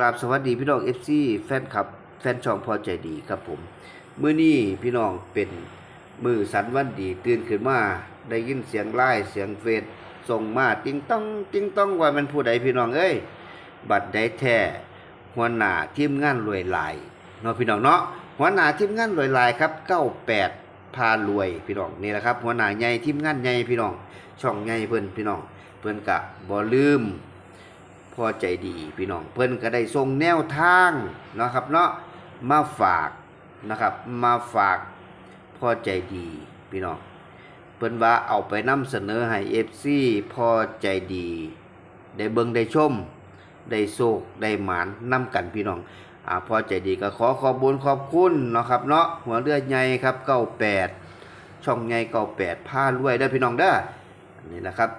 กราบสวัสดีพี่น้อง FC แฟนคลับ แฟนช่องพอใจดีครับผมมือนี้พี่น้องเป็นมือสันวันดีตื่นขึ้นมาได้ยินเสียงไล่เสียงเฟซส่งมาติ้งต้องติ้งต้องว่ามันผู้ใดพี่น้องเอ้ยบัตรได้แท้หัวหน้าทีมงานรวยหลายเนาะพี่น้องเนาะหัวหน้าทีมงานรวยหลายครับ98พารวยพี่น้องนี่แหละครับหัวหน้าใหญ่ทีมงานใหญ่พี่น้องช่องใหญ่เพิ่นพี่น้องเพิ่นกะบ่ลืม พอใจดีพี่น้องเพิ่นก็ได้ส่งแนวทางเนาะครับเนาะมาฝากนะครับมาฝากพอใจดีพี่น้องเพิ่นว่าเอาไปนำเสนอให้ FC พอใจดี ได้เบิงได้ชม ได้โศกได้หมานนํกันพี่น้องอ่าพอใจดีก็ขอขอบคุญขอบคุณเนาะครับเนาะหัวเรือใหญ่ครับ98ช่องใหญ่98พารวยเด้พี่น้องเด้อนี่แหละครับ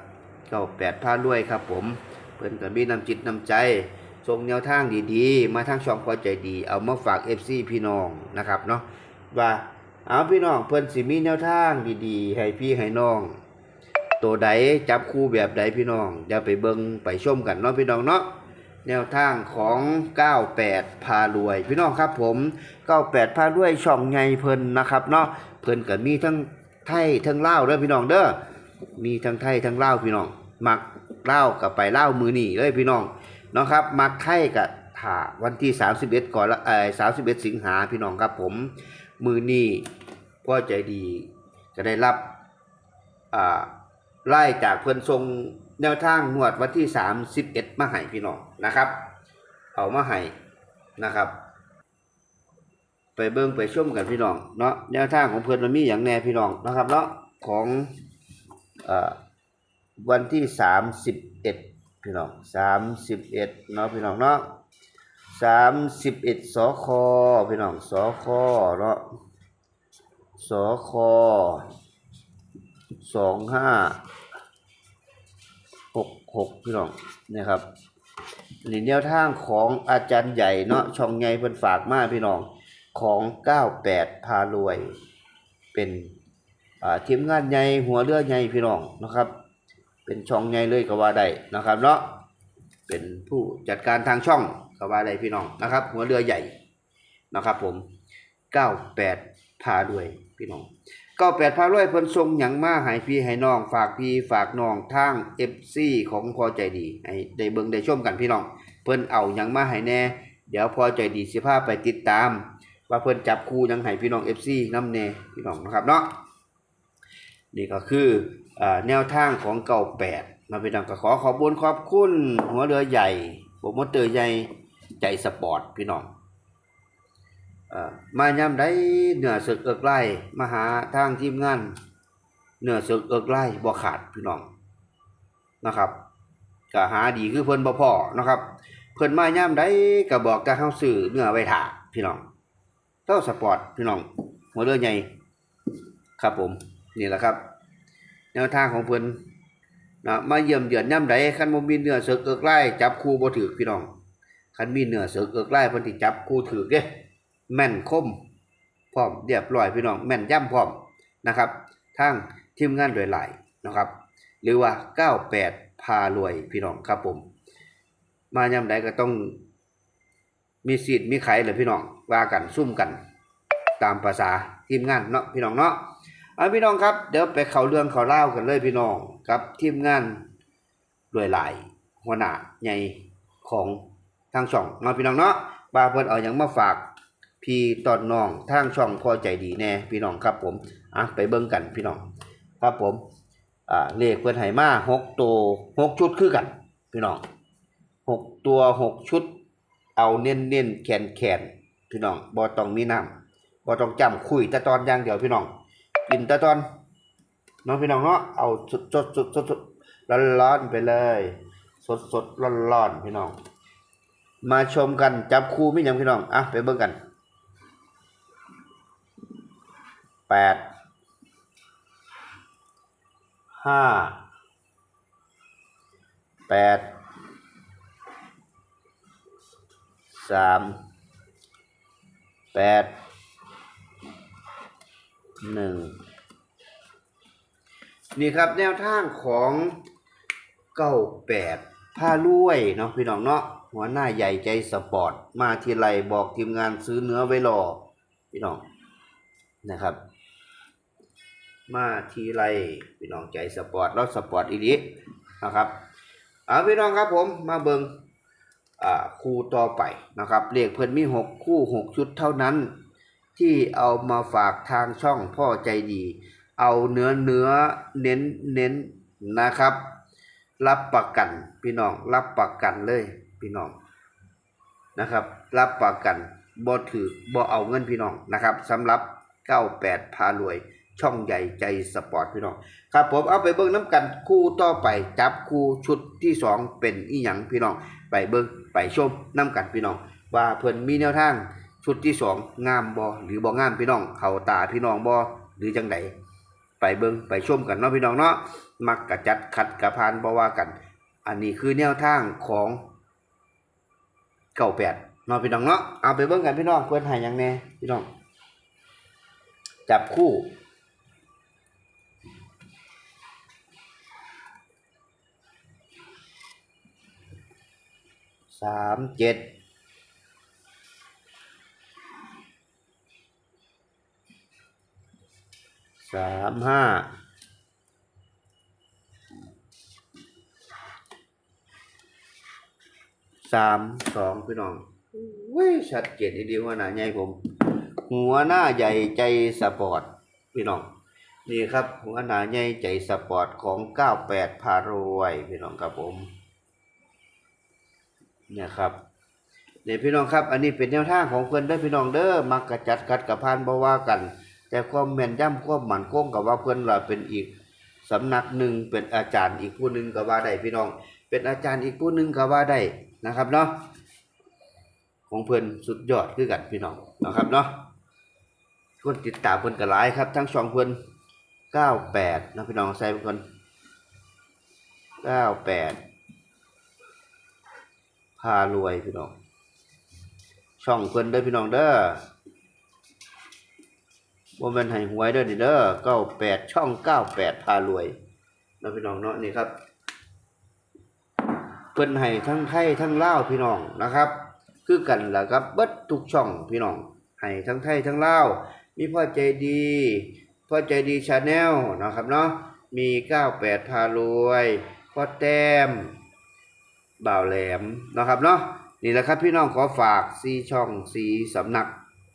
98พารวยครับผม เพิ่นก็มีน้ำจิตน้ำใจส่งแนวทางดีๆ มาทางช่องพอใจดี เอามาฝาก FC พี่น้องนะครับเนาะว่าเอาพี่น้องเพิ่นสิมีแนวทางดีๆ ให้พี่ให้น้อง ตัวใดจับคู่แบบใดพี่น้องเดี๋ยวไปเบิงไปชมกันเนาะพี่น้องเนาะแนวทางของ 98 พารวย พี่น้องครับผม 98 พารวยช่องใหญ่เพิ่นนะครับเนาะเพิ่นก็มีทั้งไทยทั้งเล่าเด้อพี่น้องเด้อมีทั้งไทยทั้งเล่าพี่น้องมัก เล่ากับไปเล่ามือนี่เลยพี่น้องเนาะครับมักไข่กับถ่าวันที่ 31 ก่อนละเออ31สิงหาพี่น้องครับผมมือนี่พ่อใจดีก็ได้รับอ่าไล่จากเพิ่อนทรงแนวทางงวดวันที่ 31มาให้พี่น้องนะครับเอามาให้นะครับ ไปเบิ่งไปชมกันพี่น้องเนาะแนวทางของเพิ่อนมันมีอย่างแน่พี่น้องนะครับเนาะของเอ่อ วันที่สามสิบเอ็ดพี่น้องสามสิบเอ็ดเนาะพี่น้องเนาะสามสิบเอ็ดสคพี่น้องสคเนาะสคสองห้าหกหกพี่น้องนี่ครับนี่แนวทางของอาจารย์ใหญ่เนาะช่องใหญ่เพิ่นฝากมาพี่น้องของเก้าแปดพารวย เป็นทีมงานใหญ่หัวเรือใหญ่พี่น้องนะครับ เป็นช่องใหญ่เลยก็ว่าได้นะครับเนาะเป็นผู้จัดการทางช่องก็ว่าได้พี่น้องนะครับ หัวเรือใหญ่นะครับ ผม98พาด้วยพี่น้อง98พาด้วยเพิ่นส่งหยังมาให้พี่ให้น้อง ฝากพี่ฝากน้องทาง FC ของพอใจดีให้ได้เบิ่งได้ชมกันพี่น้อง เพิ่นเอาหยังมาให้แน่ เดี๋ยวพอใจดีสิพาไปติดตาม ว่าเพิ่นจับคู่ยังให้พี่น้อง FC นํแน่พี่น้องนะครับเนาะ นี่ก็คืออแนวทางของเก่าแปดมาเป็นดังก็ขอขอบุญขอบคุณหัวเรือใหญ่โปรโมเตอร์ใหญ่ใจสปอร์ตพี่น้องอมาย่ำได้เหนือศึกเอิกไล่มาหาทางทีมงานเหนือศึกเอิกไล่บ่ขาดพี่น้องนะครับก็หาดีคือเพิ่นบ่พอนะครับ เพิ่นมาย่ำได้ก็บอกกับเฮาซื้อเหนือไว้ถ่าพี่น้องเต้าสปอร์ตพี่น้องหัวเรือใหญ่ครับผม นี่แหละครับ แนวทางของเพิ่นนะมาเยี่ยมเยือนย่ำใดคันบ่มีเนื้อเสือเอิกไล่จับคู่บ่ถือพี่น้องคันมีเนื้อเสือเอิกไล่เพิ่นสิจับคู่ถือเด้แม่นคมพร้อมเรียบร้อยพี่น้องแม่นย่ำพร้อมนะครับทางทีมงานโดยหลายนะครับ หรือว่า 98 พารวยพี่น้องครับผม มาย่ำใดก็ต้องมีสิทธิ์มีไขเลยพี่น้องว่ากันซุ่มกัน ตามภาษาทีมงานเนาะพี่น้องเนาะ อาพี่น้องครับ เดี๋ยวไปเข้าเรื่องเข้าเล่ากันเลยพี่น้องกับทีมงานรวยหลายหัวหน้าใหญ่ของทางช่องเนาะพี่น้องเนาะบาเพิ่นเอาหยังมาฝากพี่ตอนน้องทางช่องพอใจดีแน่พี่น้องครับผมอะไปเบิ่งกันพี่น้องครับผมอ่าเลขเพิ่นให้มา6ตัว6ชุดคือกัน พี่น้อง6ตัว6ชุด เอาเน้นๆแขนๆพี่น้องบ่ต้องมีน้ำบ่ต้องจำคุยแต่ตอนอย่างเดียวพี่น้อง กินแต่ตอนน้องพี่น้องเนาะเอาสดสดสดสดสดร้อนร้อนไปเลย สดสดร้อนร้อนพี่น้อง มาชมกันจับคู่ไม่ยังพี่น้องอะไปเบิ่งกันแปดห้าแปดสามแปด หนึ่งนี่ครับแนวทางของเก้าแปดผ้าลวยเนาะพี่น้องเนาะหัวหน้าใหญ่ใจสปอร์ต มาทีไรบอกทีมงานซื้อเนื้อไว้รอพี่น้องนะครับ มาทีไรพี่น้องใจสปอร์ตแล้วสปอร์ตอีดีนะครับเอาพี่น้องครับผมมาเบิงอ่าคู่ต่อไปนะครับเลขเพิ่นมีหกคู่หกชุดเท่านั้น ที่เอามาฝากทางช่องพ่อใจดี เอาเนื้อเนื้อเน้นเน้นนะครับ รับประกันพี่น้องรับประกันเลยพี่น้องนะครับ รับประกันบ่ถือบ่เอาเงินพี่น้องนะครับสำหรับ 98 พารวย ช่องใหญ่ใจสปอร์ตพี่น้องครับผมเอาไปเบิ่งน้ำกันคู่ต่อไปจับคู่ชุดที่สองเป็นอีหยังพี่น้อง ไปเบิ่งไปชมน้ำกันพี่น้อง ว่าเพิ่อนมีแนวทาง ชุดที่สองงามบ่หรือบ่งามพี่น้อง เข้าตาพี่น้องบ่หรือจังไดไปเบิงไปชมกันเนาะพี่น้องเนาะมักกะจัดขัดกะพานบ่ว่ากัน อันนี้คือแนวทางของเก้าแปดเนาะพี่น้องเนาะเอาไปเบิ่งกันพี่น้องเพิ่นห้หยังแน่พี่น้อง จับคู่สามเจ็ดสามห้าสามสองพี่น้องเว้ยชัดเจนทีเดียวว่าหนาใหญ่ผม หัวหน้าใหญ่ใจสปอร์ตพี่น้องนี่ครับ หัวหน้าใหญ่ใจสปอร์ตของ98พารวยพี่น้องครับผมเนี่ยครับเนี่ยพี่น้องครับ อันนี้เป็นแนวทางของเพื่อนเด้อพี่น้องเด้อมักกระจัดกัดกระพานบ่ว่ากัน แต่ความแม่นย่ำความหมั่นคงกับว่าเพื่อนเราเป็นอีกสำนักหนึ่งเป็นอาจารย์อีกผู้หนึ่งก็ว่าได้พี่น้อง เป็นอาจารย์อีกผู้หนึ่งก็ว่าได้นะครับเนาะของเพื่อนสุดยอดคือกันพี่น้องนะครับเนาะคนติดตามเพื่อนก็หลายครับ ทั้งสองเพื่อน98นะพี่น้องใส่ไปก่อน98พารวยพี่น้องช่องเพิ่อนเด้อพี่น้องเด้อ บ่แม่นให้หวยเด้อนี่เด้อ98ช่อง98พารวยเนาะพี่น้องเนาะนี่ครับ เพิ่นให้ทั้งไทยทั้งลาวพี่น้องนะครับ คือกันล่ะครับเบิดทุกช่องพี่น้องให้ทั้งไทยทั้งลาวมีพ่อใจดีพ่อใจดีชาแนลนะครับเนาะมี98พารวยพ่อแต้มบ่าวแหลมนะครับเนาะนี่แหละครับพี่น้องขอฝากซีช่องสีสำนัก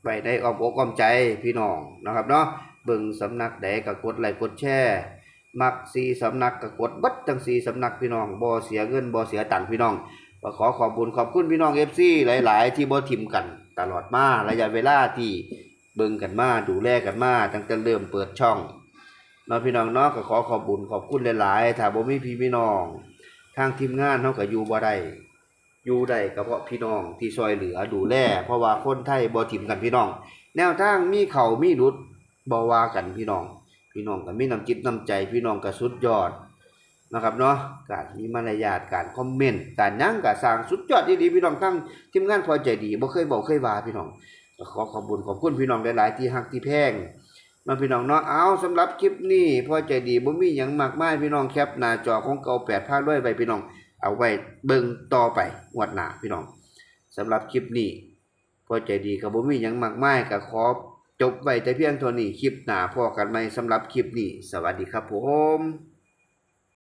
ไว้ในอ้อมอกอ้อมใจพี่น้องนะครับเนาะเบิ่งสำนักใดก็กดไลค์กดแชร์มักสีสำนักก็กดบัดจังสีสำนักพี่น้องบ่เสียเงินบ่เสียตังค์พี่น้องก็ขอขอบคุณขอบคุณพี่น้อง FC หลาย ๆ ที่บ่ทิมกันตลอดมาระยะเวลาที่เบิ่งกันมาดูแลกันมาตั้งแต่เริ่มเปิดช่องเนาะพี่น้องเนาะก็ขอขอบคุญขอบคุณหลาย ๆ ถ้าบ่มีพี่พี่น้อง ทางทีมงานเฮาก็อยู่บ่ได้ อยู่ได้ก็เพราะพี่น้องที่ซอยเหลือดูแลเพราะว่าคนไทยบ่ถิ่มกันพี่น้อง แนวทางมีเขามีหลุดบ่ว่ากันพี่น้อง พี่น้องก็มีน้ำจิตน้ำใจ พี่น้องก็สุดยอดนะครับเนาะการมีมารยาทการคอมเมนต์การยังก็สร้างสุดยอดดีๆพี่น้องทั้งทีมงานพอใจดีบ่เคยบอกเคยว่าพี่น้องขอขอบคุณขอบคุณพี่น้องหลายๆที่ฮักที่แพงมาพี่น้องเนาะเอาสำหรับคลิปนี้พอใจดีบ่มีหยังมากมายพี่น้องแคปหน้าจอของเก่า8ภาคด้วยไปพี่น้อง เอาไว้เบิ่งต่อไปงวดหน้าพี่น้องสำหรับคลิปนี้พอใจดีกับ่มีหยังมากมายก็ขอจบไว้แต่เพียงเท่านี้คลิปหน้าพอกันไหม่สำหรับคลิปนี้ สวัสดีครับผม